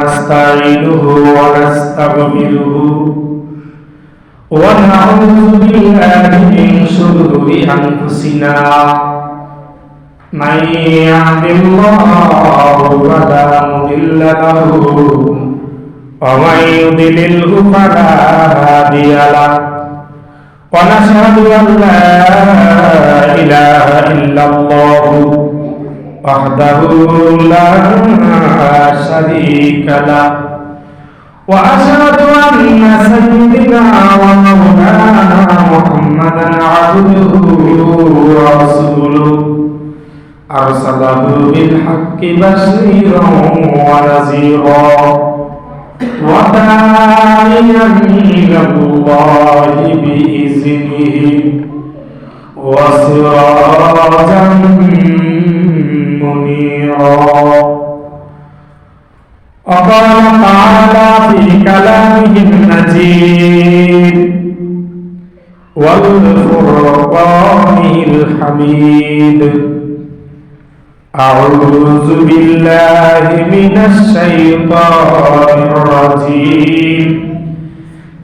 ونستعينه ونستغفره ونعوذ بالله من شرور أنفسنا من يهد الله فلا مضل له ومن يضلله فلا هادي له ونشهد أن لا إله إلا الله وحده لا شريك له. وأشهد أن سيدنا ومولانا محمدا عبده ورسوله. أرسله بالحق بشيرا ونذيرا. وداعيا إلى الله بإذنه. وسراجا وقال تعالى في كلامه المجيد والفرقان الحميد أعوذ بالله من الشيطان الرجيم.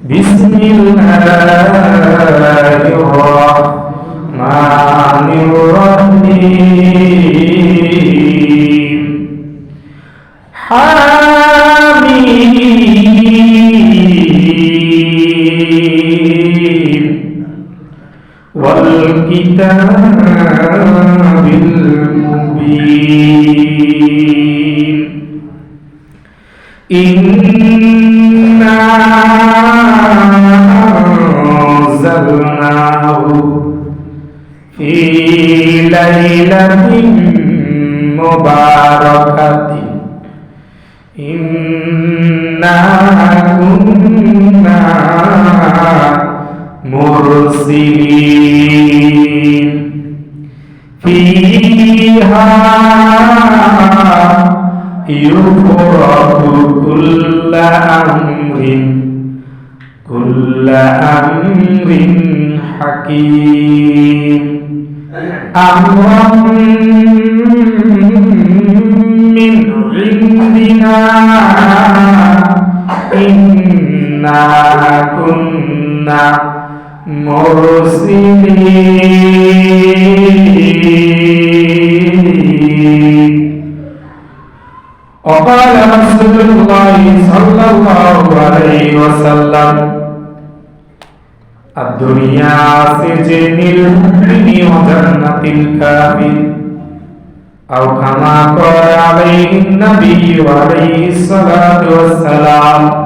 بسم الله الرحمن الرحيم. حميم والكتاب المبين. إنا أنزلناه في ليلة مباركة. مرسلين فيها يفرق كل أمر كل أمر حكيم أمرا من عندنا إنا كنا مرسلين وقال رسول الله صلى الله عليه وسلم الدنيا سجن المؤمن وجنة الكافر أو كما قال عليه النبي عليه الصلاة والسلام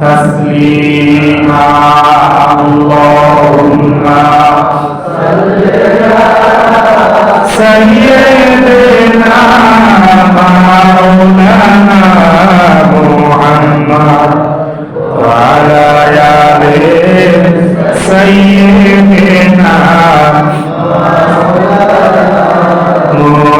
تسليما. اللهم سيدنا مولانا محمد وعلى آله سيدنا محمد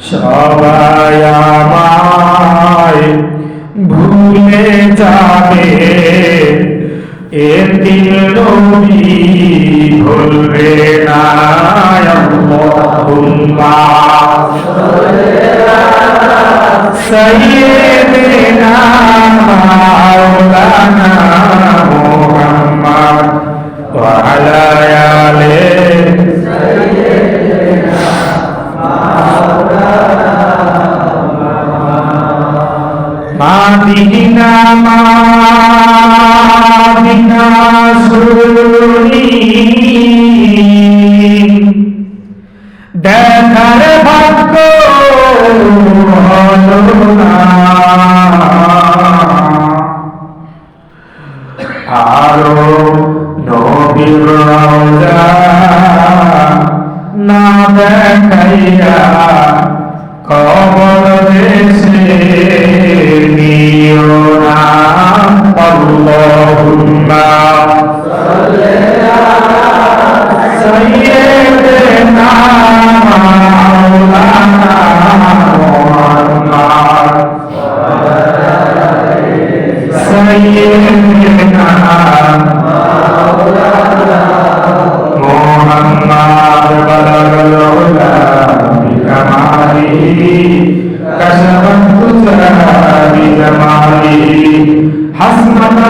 সবাই আমায় ভুলে যাবে। এদিন নবী ভুলবে না আল্লাহুম্মা সাইয়েদেনা মাওলানা মুহাম্মদ। bina ma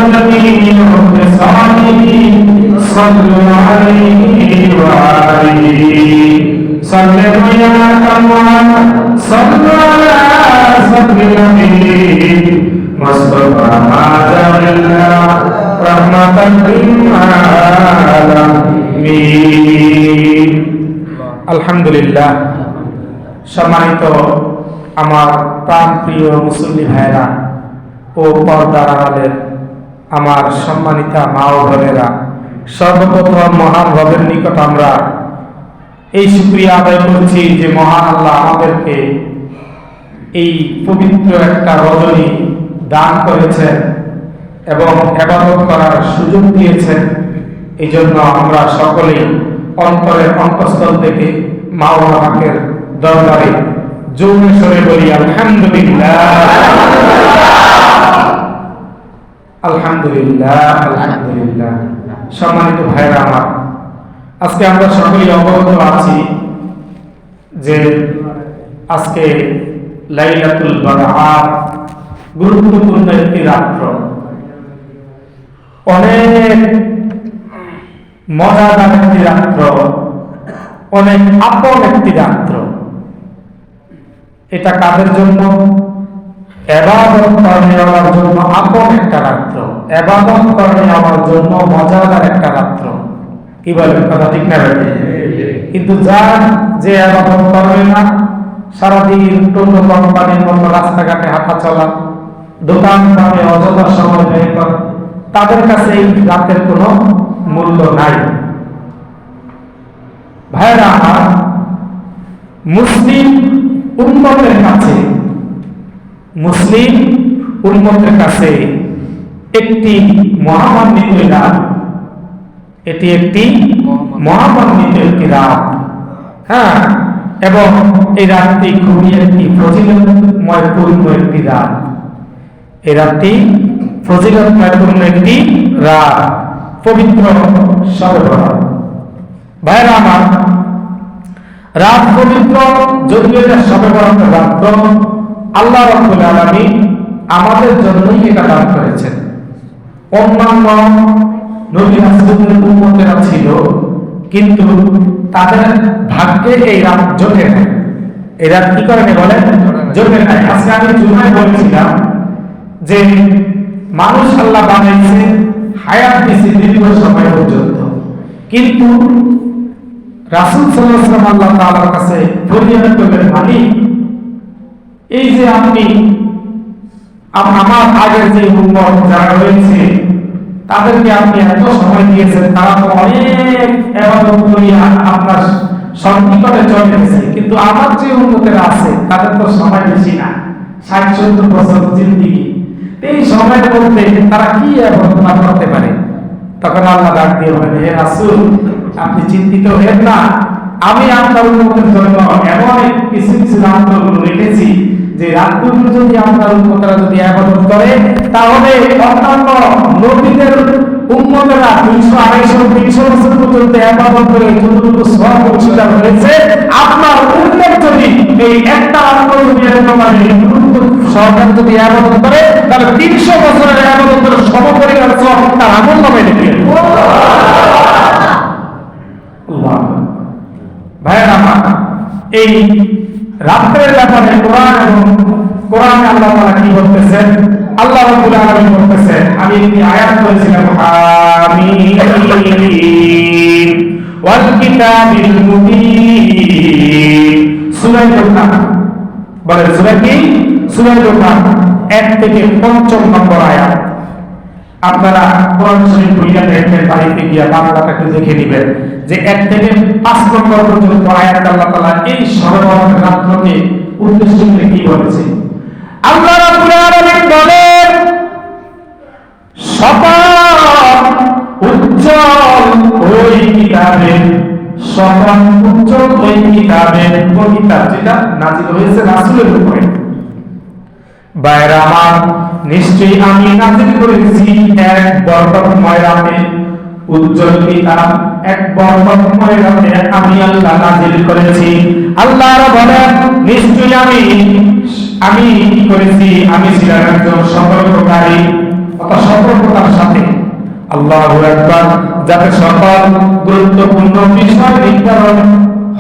حسنة جميع خصاله صلوا عليه وآله صلوا يا كمال صلوا على صدر النبي مصطفى ما زالنا رحمة للعالمين আলহামদুলিল্লাহ সম্মানিত আমার প্রাণ প্রিয় মুসল্লি ভাইরা ও পর্দার আড়ালের আমার সম্মানিতা মা ও বোনেরা, সর্বপ্রথম মহান রবের নিকট আমরা এই শুক্রিয়া আদায় করছি যে মহান আল্লাহ আমাদেরকে এই পবিত্র একটা রজনী দান করেছেন এবং এবাদত করার সুযোগ দিয়েছেন। এই জন্য আমরা সকলেই অন্তরের অন্তঃস্থল থেকে মাওলা পাকের দরবারে সরে বলি, আলহামদুলিল্লাহ। আলহামদুলিল্লাহ আলহামদুলিল্লাহ। সম্মানিত ভাইরা আমার, আজকে আমরা সকলেই অবগত আছি যে আজকে লাইলাতুল বারাত গুরুত্বপূর্ণ একটি রাত্র। অনেক মজাদার একটি রাত্র, অনেক আপন একটি রাত্র। এটা কাদের জন্য? এবাদত করে নেওয়ার জন্য আপন একটা রাত্র। এবাদত করে নেওয়ার জন্য মজাদার একটা রাত্র। কি বলেন, কথা ঠিক না কিন্তু যার যে এবাদত করবে না, সারাদিন টোটো কোম্পানির মতো রাস্তাঘাটে হাঁটা চলা দোকান পাবে অযথা সময় ব্যয় করে, তাদের কাছে এই রাতের কোনো মূল্য নাই। ভাইরা আমার মুসলিম উন্মতের কাছে মুসলিম উন্মতের কাছে একটি মহামান্বিত রাত এটি একটি মহামান্বিত একটি রাত? হ্যাঁ এবং এই রাতটি খুবই একটি ফজিলতময় পূর্ণ একটি রাত। এই রাতটি ফজিলতময় পূর্ণ একটি রাত পবিত্র সবে বরাত ভাইরা আমার রাত পবিত্র যদিও এটা সবে বরাত রাত্র আল্লাহ রব্বুল আলামিন আমাদের জন্যই এটা দান করেছেন। অন্যান্য নবী রাসূলের উম্মতেরা ছিল, কিন্তু তাদের ভাগ্যে এই রাত জোটে নাই। এই কি করে নাই বলেন? জোটে নাই। আজকে আমি জুমায় বলেছিলাম যে মানুষ আল্লাহ বানাইছে হায়াত দিয়েছে দীর্ঘ সময় পর্যন্ত কিন্তু রাসূল ওয়াসাল্লাম আল্লাহ তাআলার কাছে ফরিয়াদ করলেন, মালিক এই যে আপনি আমার আগের যে উম্মত যারা রয়েছে, তাদেরকে আপনি এত সময় দিয়েছেন, তারা তো অনেক করিয়া আপনার সন্নিকটে চলে গেছে কিন্তু আমার যে উন্নতেরা আছে, তাদের তো সময় বেশি না, ষাট, সত্তর বছর জিন্দিগি। এই সময়ের মধ্যে তারা কি এবাদত না করতে পারে? তখন আল্লাহ ডাক দিয়ে বলেন, হে রাসূল, আপনি চিন্তিত হেন না আমি আপনার উন্নতের জন্য এমন কিছু কিছু রাতগুলো রেখেছি যে রাতগুলো যদি আপনার উন্নতরা যদি আবাদত করে তাহলে অন্যান্য নবীদের উম্মতেরা তিনশো আড়াইশো তিনশো বছর পর্যন্ত আবাদত করে যতটুকু সব অংশীদার হয়েছে আপনার উম্মত যদি এই একটা রাত্র যদি এরকম মানে যদি আবাদত করে তাহলে তিনশো বছরের আবাদত করে সমপরিমাণ সব তার আমল নামে লিখে আল্লাহ। এই রাত্রের ব্যাপারে কোরআন এবং কোরআন আল্লাহ তাআলা কি বলতেছেন? আল্লাহ রাব্বুল আলামিন আমি একটি আয়াত করেছিলাম, আমিন। ওয়াল কিতাবিল মুবিন। সূরা বলে সূরা কি? সূরা এক থেকে পঞ্চম নম্বর আয়াত। আপনারা কোরআন শরীফ বইটা দেখবেন, বাড়িতে গিয়ে বাংলাটা একটু দেখে নেবেন যে এক থেকে পাঁচ নম্বর পর্যন্ত আয়াত আল্লাহ তাআলা এই সর্বমত রাত্রকে উদ্দেশ্য করে কি বলেছে? আল্লাহ রাব্বুল আলামিন বলেন সপাট উজ্জ্বল ওই কিতাবে সপাট উজ্জ্বল ওই কিতাবে কোন কিতাব যেটা নাজিল হয়েছে রাসূলের উপরে। বাইরা আমার নিশ্চয়ই আমি করেছি এক উজ্জ্বল আমি বলেন, নিশ্চয়ই আমি আমি কি করেছি? আমি সাথে। আল্লাহু আকবার, যাতে সকল গুরুত্বপূর্ণ বিষয় নির্ধারণ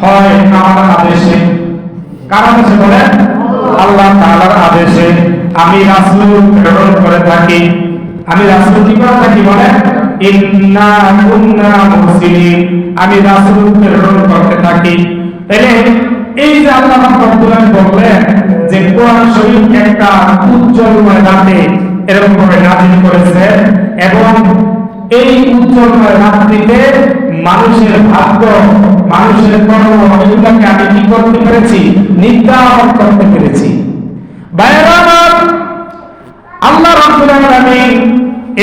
হয় আমার আদেশে কারণ হচ্ছে বলেন আল্লাহ তাআলার আদেশে আমি রাসূল প্রেরণ করে থাকি। আমি রাসূল কি করে থাকি বলেন? ইন্না কুন্না মুরসিলিন। আমি রাসূল প্রেরণ করতে থাকি। তাহলে এই যে আল্লাহ রাব্বুল বললেন যে, কোরআন শরীফ একটা উজ্জ্বলময় রাতে এরকম ভাবে নাজিল করেছে এবং এই উজ্জ্বলময় রাত্রিতে মানুষের ভাগ্য, মানুষের কর্ম আমি কি করতে পেরেছি? নির্ধারণ করতে পেরেছি। আল্লাহ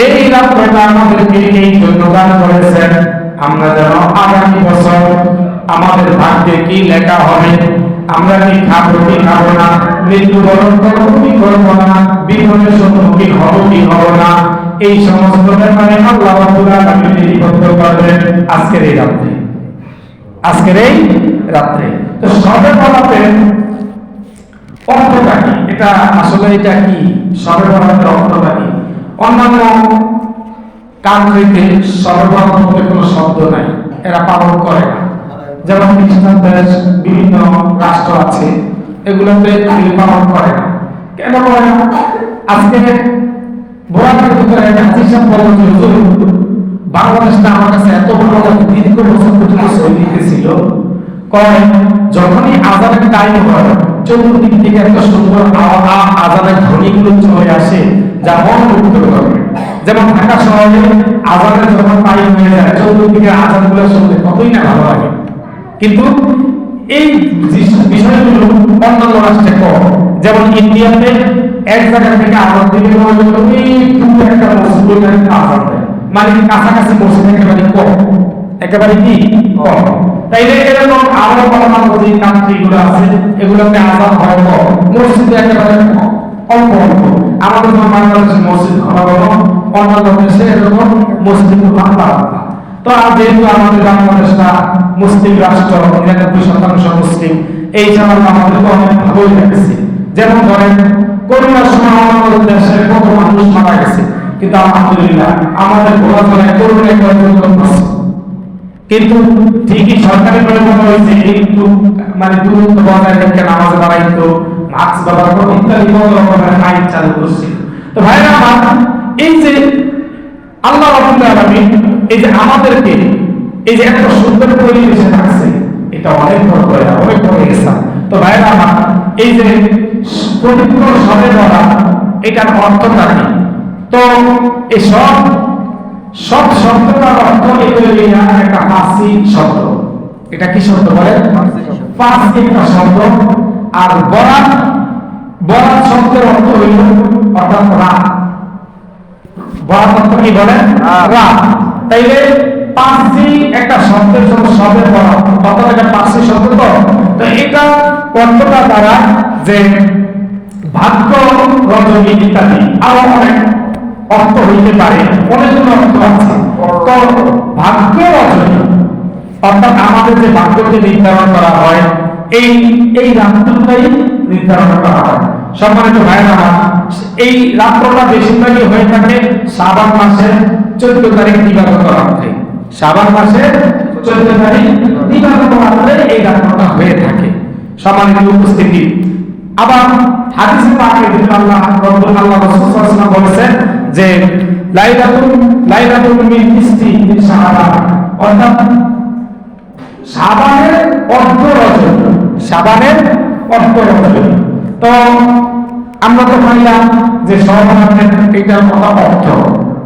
এই রাত্রটা আমাদেরকে এই জন্য করেছেন, আমরা যেন আগামী বছর আমাদের ভাগ্যে কি লেখা হবে, আমরা কি খাব কি খাব না, মৃত্যুবরণ করব, কি করব না, বিপদের সম্মুখীন হব, কি হব না এই সমস্ত ব্যাপারে আল্লাহ রাব্বুল আলামিন নিবদ্ধ করবেন আজকের এই রাত্রে। আজকের এই রাত্রে। তো সবে বলাতে অর্থটা কি? এটা আসলে এটা কি? সবে বলাতে অর্থটা কি? অন্যান্য কান্ট্রিতে সবে বরাত কোনো শব্দ নাই। এরা পালন করে না। যেমন খ্রিস্টান দেশ বিভিন্ন রাষ্ট্র আছে, এগুলোতে এগুলি পালন করে না। কেন আজকে বাংলাদেশটা আমার কাছে এত ভালো যখনই আজানের টাইম হয় চতুর্দিক থেকে একটা সুন্দর আজানের ধ্বনিগুলো চলে আসে যা মন করে যেমন ঢাকা শহরে আজানের যখন টাইম হয়ে যায় চতুর্দিকে আজানগুলো শুনতে কতই না ভালো লাগে কিন্তু এই বিষয়গুলো অন্যান্য রাষ্ট্রে কম। যেমন ইন্ডিয়াতে এক জায়গা থেকে আজান দিলে হলো দূরে একটা মসজিদ আজান দেয়। মানে কাছাকাছি মসজিদ একেবারে কম। একেবারে কি? কম। তাইলে এরকম আরও অন্যান্য যে কান্ট্রি গুলো আছে, এগুলোতে আজান হয় কম মসজিদে একেবারে অল্প অল্প। আমাদের যেমন বাংলাদেশের মসজিদ ঘন ঘন অন্যান্য দেশে এরকম মসজিদ বাংলা তো আর যেহেতু আমাদের বাংলাদেশটা মুসলিম রাষ্ট্র, নিরানব্বই শতাংশ মুসলিম, এই জন্য আমাদের অনেক ভালোই লাগছে। যেমন ধরেন করোনার সময় আমাদের দেশে কত মানুষ মারা গেছে, কিন্তু আলহামদুলিল্লাহ আমাদের ঘোরাফেরায় করোনায় কিন্তু ঠিকই সরকারি করে বলা হয়েছে একটু মানে দূরত্ব বজায় রেখে নামাজ মাস্ক ব্যবহার করো, ইত্যাদি কত রকমের আইন চালু করছে। তো ভাইরা আমার, এই যে আল্লাহ এই যে আমাদেরকে, এই যে এত সুন্দর পরিবেশে থাকছে, এটা অনেক বড় অনেক বড় ইসলাম তো ভাইরা আমার, এই যে পবিত্র সবে বলা এটার অর্থটা কি তো এই সব সব শব্দটার অর্থ না একটা ফার্সি শব্দ। এটা কি শব্দ বলেন? ফার্সি একটা শব্দ। আর বরাত বরাত শব্দের অর্থ হইল অর্থাৎ রাত বরাত অর্থ কি বলেন? রাত তাইলে পার্সি একটা শব্দের জন্য শব্দের বরাত। অর্থাৎ একটা পার্সি শব্দ তো? এটা অর্থটা দ্বারা যে ভাগ্য রজনী ইত্যাদি আরও অনেক অর্থ হইতে পারে অনেকগুলো অর্থ আছে। তো ভাগ্য রজনী, অর্থাৎ আমাদের যে ভাগ্যকে নির্ধারণ করা হয়, এই এই রাত্রটাই নির্ধারণ করা হয়। সম্মানিত ভাইয়ের আমার এই রাত্রটা বেশিরভাগই হয়ে থাকে শ্রাবণ মাসের চোদ্দ তারিখ দিবাগত রাত্রে শ্রাবণ মাসের দিবাগত রাত্রে এই হয়ে থাকে। উপস্থিতি, আবার আল্লাহ রব্বুল আল্লাহ রাসূল বলেছেন যে মিন অর্থাৎ রজনী সাবানের অর্ধ রজনী তো আমরা তো যে এটার কথা অর্থ,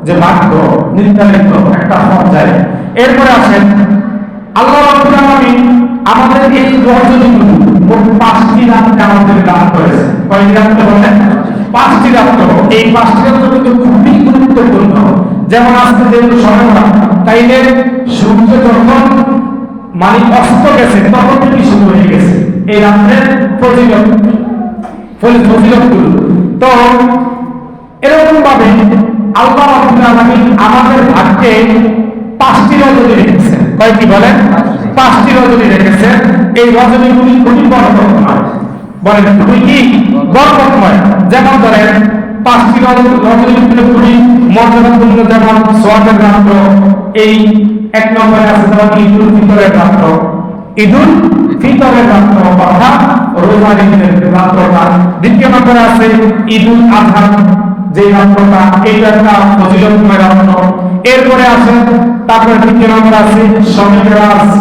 যে ভাগ্য নির্ধারিত একটা পর্যায়ে। এরপরে আসেন আমাদের পাঁচটি আমাদের করেছে। বলেন? পাঁচটি এই পাঁচটি রাত্র খুবই গুরুত্বপূর্ণ। যেমন আজকে যেহেতু সময় তাইলে সূর্য যখন মানে অস্ত গেছে, তখন থেকে শুরু হয়ে গেছে। এই রাত্রের ফজিলত ফজিলতগুলো। তো এরকম ভাবে আল্লাহ আমাদের ভাগ্যে পাঁচটি রজনী রেখেছেন কয়টি বলেন? পাঁচটি রজনী রেখেছেন এই রজনীগুলি খুবই বরকতময় বলেন, খুবই কি? বরকতময় যেমন ধরেন, পাঁচটি রজনী রজনীগুলো খুবই মর্যাদাপূর্ণ, যেমন সোয়াবের রাত্র এই এক নম্বরে আছে যেমন ঈদুল ফিতরের রাত্র ঈদুল ফিতরের রাত্র অর্থাৎ রোজার ঈদের রাত্রটা দ্বিতীয় নম্বরে আছে ঈদুল আজহা যে রাত্রটা এইটা একটা ফজিলতময় রাত্র এরপরে আছে তারপরে তৃতীয় নম্বর আছে? শবে মেরাজ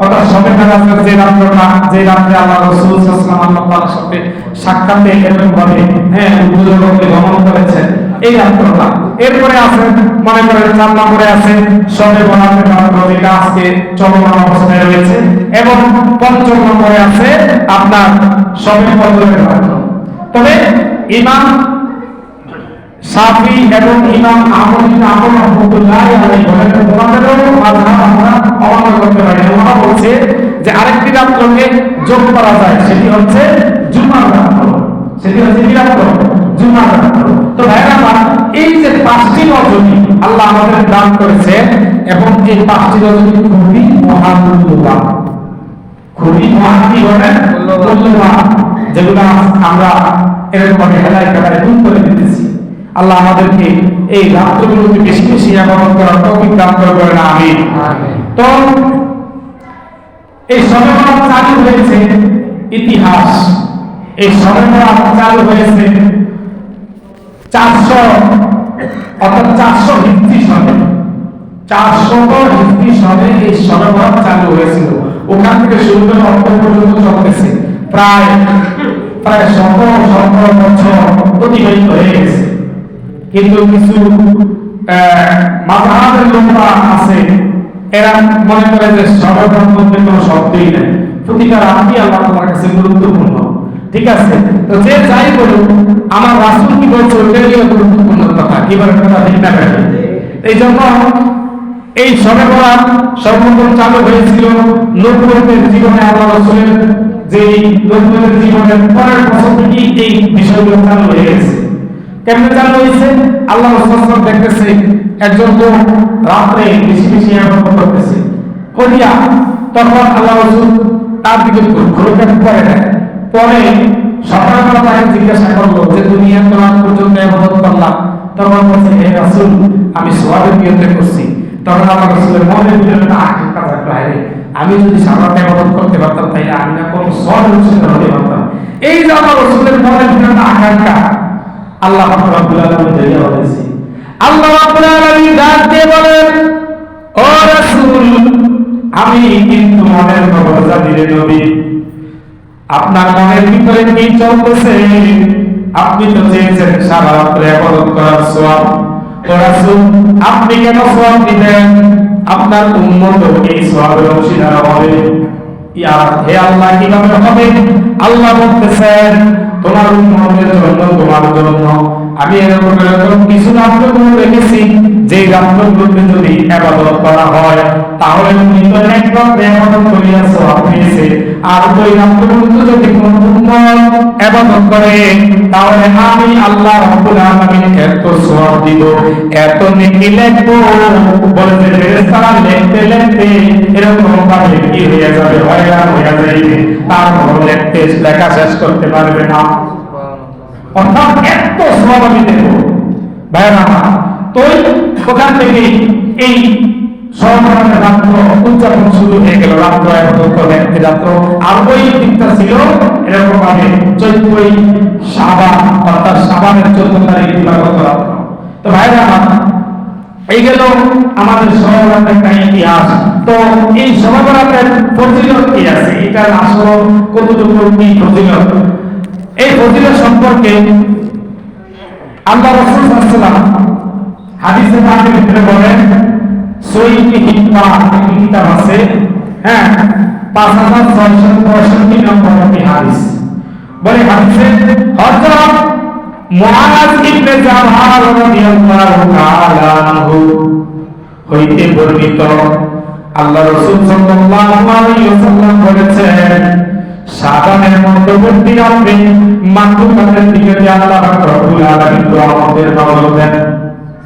অর্থাৎ মেরাজের যে রাত্রটা যে রাত্রে আল্লাহ রাসূল আলাইহি ওয়াসাল্লামের সাথে সাক্ষাতে এরকম ভাবে হ্যাঁ উপযোগকে গমন করেছেন। এই রাত্রটা। এরপরে আছে, মনে করেন চার নম্বরে আছে শবে বরাতের রাত্র যেটা আজকে চলমান অবস্থায় রয়েছে। এবং পঞ্চম নম্বরে আছে আপনার শবে কদরের রাত্র তবে ইমাম সাফি এবং ইমাম আহমদ আহমদ আলাইহি আমরা অমান্য করতে পারি না। বলছে যে আরেকটি রাত্রকে যোগ করা যায়, সেটি হচ্ছে জুমার সেটি হচ্ছে কি জুমার তো ভাইরা আমার এই যে পাঁচটি রজনী আল্লাহ আমাদের দান করেছে এবং এই পাঁচটি রজনী খুবই মহামূল্যবান খুবই মহান বলেন? মূল্যবান। যেগুলো আমরা এরকম হেলায় খেলায় গুণ করে দিতেছি। আল্লাহ আমাদেরকে এই রাত্রগুলোকে বেশি বেশি আবাদত করার তৌফিক দান করে বলেন আমিন। তো এই সবেবরাত চালু হয়েছে ইতিহাস। এই সবেবরাত চালু হয়েছে চারশো অর্থাৎ চারশো হিস্ট্রি সনে। চারশো হিস্ট্রি সনে এই সবেবরাত চালু হয়েছিল। ওখান থেকে শুরু করে অর্থ পর্যন্ত চলতেছে। প্রায় প্রায় শত শত বছর অতিবাহিত হয়ে কিন্তু কিছু মাথাহাতের লোকরা আছে, এরা মনে করে যে সর্বপ্রথম মধ্যে কোনো শব্দই নেই। প্রতিটা রাতই আল্লাহ তোমার কাছে গুরুত্বপূর্ণ। ঠিক আছে? তো যে যাই বলুক, আমার রাসূল কি বলছে ওইটাই হলো গুরুত্বপূর্ণ কথা, কি বলে কথা ঠিক না? এই জন্য এই সবে বরাত সর্বপ্রথম চালু হয়েছিল নবুয়তের জীবনে আল্লাহ রাসূলের যে নবুয়তের জীবনের পরের বছর থেকেই এই বিষয়গুলো চালু হয়ে গেছে। কেমনে চালু হয়েছে? আল্লাহ রাসূল দেখতেছে, একজন লোক রাত্রে বেশি বেশি ইবাদত করতেছে। করিয়া তখন আল্লাহ রাসূল তার দিকে ঘুরে পরে দেয় পরে সকালবেলা তাকে জিজ্ঞাসা করল যে, তুমি এত রাত পর্যন্ত ইবাদত করলা? তখন বলছে, হে রাসূল, আমি সোয়াবের নিয়তে করছি। তখন আল্লাহ রাসূলের ভিতরে একটা আশঙ্কা থাকল আরে আমি যদি সারা ইবাদত করতে পারতাম তাহলে আমি না কোনো সোয়াবের উচিত হতে পারতাম। এই যে আল্লাহ রাসূলের ভিতরে একটা আকাঙ্ক্ষা আল্লাহ রাব্বুল আলামিন আল্লাহ রাব্বুল আলামিন দিয়ে বলেন, ও রাসূল, আমি কিন্তু মনের খবর নবী। আপনার মনের ভিতরে কি চলতেছে? আপনি তো চেয়েছেন সারা রাত্রে ইবাদত করার ও রাসূল, আপনি কেন সওয়াব দিবেন? আপনার উম্মত এই অংশীদার হবে? ইয়া, হে আল্লাহ, কীভাবে হবে? আল্লাহ বলতেছেন তোমার উম্মতের জন্য তোমার জন্য। আমি এরকম এরকম কিছু রাত্রগুলো দেখেছি যে রাত্রগুলোতে যদি আবাদত করা হয়, তাহলে তুমি তো একবার আবাদত করিয়া সওয়াব পেয়েছে আর ওই রাত্রগুলোতে যদি কোন উম্মত আবাদত করে, তাহলে আমি আল্লাহ রাব্বুল আলামিন এত সওয়াব দিব, এত নেকি লিখব বলে যে, ফেরেশতারা লিখতে লিখতে এরকম ভাবে কি হয়ে যাবে, হয়রান হয়ে যাবে তারপর লিখতে, লেখা শেষ করতে পারবে না। অর্থাৎ এত সওয়াব আমি দেবো। ভাইরা তো ওখান থেকে এই সহকরণের রাত্র? উদযাপন শুরু হয়ে গেল। রাত্র একত্র ব্যক্তি রাত্র আর ওই দিকটা ছিল এরকম ভাবে চৈত্রই সাবান অর্থাৎ সাবানের চোদ্দ তারিখ দিবাগত রাত্র। তো ভাইরা, এই গেল আমাদের সহবরাতের একটা ইতিহাস। তো এই সহবরাতের ফজিলত কি আছে? এটার আসল কতটুকু কি ফজিলত? এই ফজিলত সম্পর্কে আল্লাহ রাসূল ওয়াসাল্লাম হাদিসে পাকের ভিতরে বলেন সহিহ হিকমা একটি কিতাব আছে? হ্যাঁ 5665 নম্বর একটি হাদিস। বলে হাদিসে, হযরত মুআজ ইবনে জাবাল রাদিয়াল্লাহু তাআলা আনহু হইতে বর্ণিত, আল্লাহ রাসূল সাল্লাল্লাহু আলাইহি ওয়াসাল্লাম বলেছেন, সাবানের মধ্যবর্তী রাত্রে মাকলুকাতের দিকে আল্লাহ রব্বুল আলামিন রহমতের নজর দেন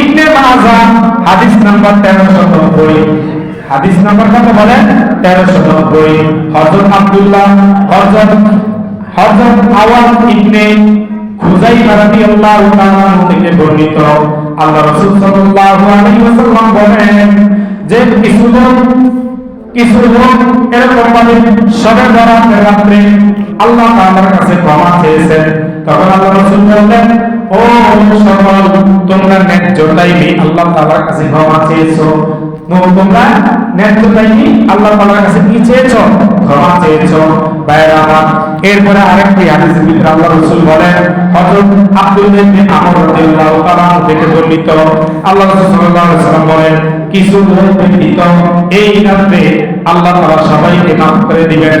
ইবনে মাজা হাদিস নাম্বার 1390 হাদিস নাম্বার কত বলেন 1390 হযরত আব্দুল্লাহ, হযরত হযরত আওয়াজ ইবনে খুজাইমা রাদিয়াল্লাহু তাআলা থেকে বর্ণিত। আল্লাহ রাসূল সাল্লাল্লাহু আলাইহি ওয়াসাল্লাম বলেন, যে কিছু লোক কিছু লোক এরকম ভাবে সবে বরাতের রাত্রে আল্লাহ তাআলার কাছে ক্ষমা চেয়েছেন। তখন আল্লাহ রাসূল বললেন ও সকল তোমরা ন্যায্য আল্লাহ তাআলার কাছে ক্ষমা চেয়েছো। তোমরা ন্যায্য টাইমে আল্লাহ তাআলার কাছে কি চেয়েছো? ক্ষমা চেয়েছো। বাইরা এরপরে আরেকটি হাদিসের ভিতরে আল্লাহ রাসূল বলেন, হযরত আব্দুল্লাহ ইবনে আমর রাদিয়াল্লাহু তাআলা থেকে বর্ণিত। আল্লাহ রাসূল সাল্লাল্লাহু আলাইহি ওয়াসাল্লাম বলেন, কিছু এই রাতে আল্লাহ তাআলা সবাইকে মাফ করে দিবেন।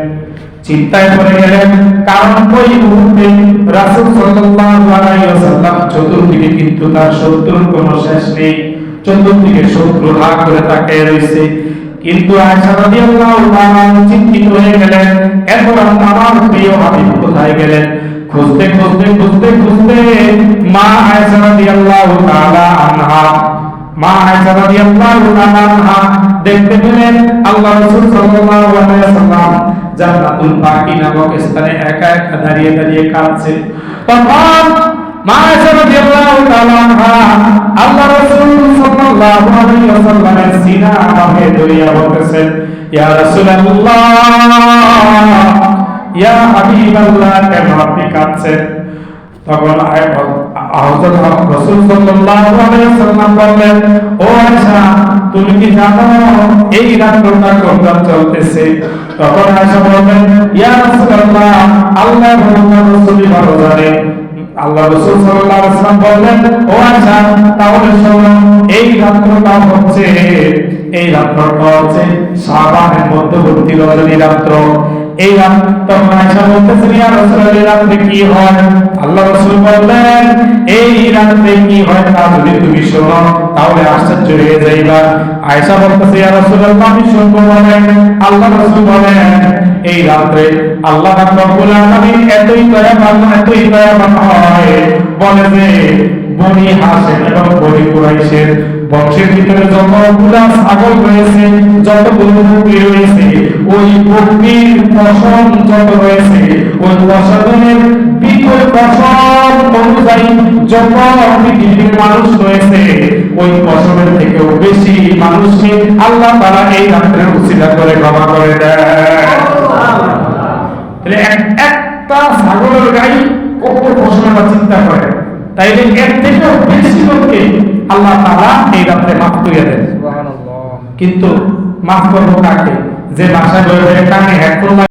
চিন্তায় পড়ে গেলেন, কারণ ওই মুহূর্তে রাসূল সাল্লাল্লাহু আলাইহি ওয়াসাল্লাম চতুর্দিকে কিন্তু তার শত্রুর কোনো শেষ নেই, চতুর্দিকে শত্রু হাত করে তাকিয়ে রয়েছে কিন্তু আয়েশা রাদিয়াল্লাহু তাআলা চিন্তিত হয়ে গেলেন, এরপর আমার প্রিয় হাবিব কোথায় গেলেন? খুঁজতে খুঁজতে খুঁজতে খুঁজতে মা আয়েশা রাদিয়াল্লাহু তাআলা আনহা, মা আয়েশা রাদিয়াল্লাহু তাআলা আনহা দেখতে পেলেন আল্লাহ রাসূল সাল্লাল্লাহু আলাইহি ওয়াসাল্লাম জান্নাতুল বাকি নামক স্থানে একা একা দাঁড়িয়ে দাঁড়িয়ে কাঁদছে। তখন আল্লাহ রাসূল সাল্লাল্লাহু আলাইহি ওয়াসাল্লামের সিনা ভাবে ধরিয়া বলতেছেন, ইয়া রাসূলুল্লাহ, ইয়া হাবিবাল্লাহ, কেন আপনি কাঁদছেন? তখন হযরত রাসূল সাল্লাল্লাহু আলাইহি ওয়াসাল্লাম বললেন, ও আয়েশা তুমি কি জানো এই রাতটা কোনটা চলতেছে? তখন আয়েশা বললেন, ইয়া রাসূলুল্লাহ, আল্লাহ মুহাম্মদ রাসূলই ভালো জানে। আল্লাহ রাসূল সাল্লাল্লাহু আলাইহি ওয়াসাল্লাম বললেন, ও আয়েশা তাহলে শোনো, এই রাতটা হচ্ছে, এই রাতটা হচ্ছে শাবানের মধ্যবর্তী রজনী রাত্র। এই তখন আয়েশা বলতেছেন, ইয়া রাসূলুল্লাহ রাতে কি হয়? আল্লাহ রাসূল বললেন, এই রাতে কি হয় তা যদি তুমি শোনো, তাহলে আশ্চর্য হয়ে যাইবা। আয়েশা বলতেছে, ইয়া রাসূলুল্লাহ, আমি শুনব বলেন আল্লাহ রাসূল বলেন, এই রাতে আল্লাহ রব্বুল আলামিন এতই দয়াবান এতই দয়াবান হয়। বলে যে, বনি হাসেম এবং বনি কুরাইশের বংশের ভিতরে যতগুলা ছাগল রয়েছে যতগুলো মুরগি রয়েছে, ওই ভক্তির ফসল যত রয়েছে, ওই ফসলের বিকল ফসল অনুযায়ী যত পৃথিবীর মানুষ রয়েছে, ওই ফসলের থেকেও বেশি মানুষকে আল্লাহ তারা এই রাত্রের উচিলা করে ক্ষমা করে দেয় একটা ছাগলের গাই কত আমরা চিন্তা করে? তাইলে এর থেকেও বেশি লোককে আল্লাহ তারা এই রাত্রে মাফ করিয়া দেন। কিন্তু মাফ করব কাকে? যে বাসায় বসে কানে হেডফোন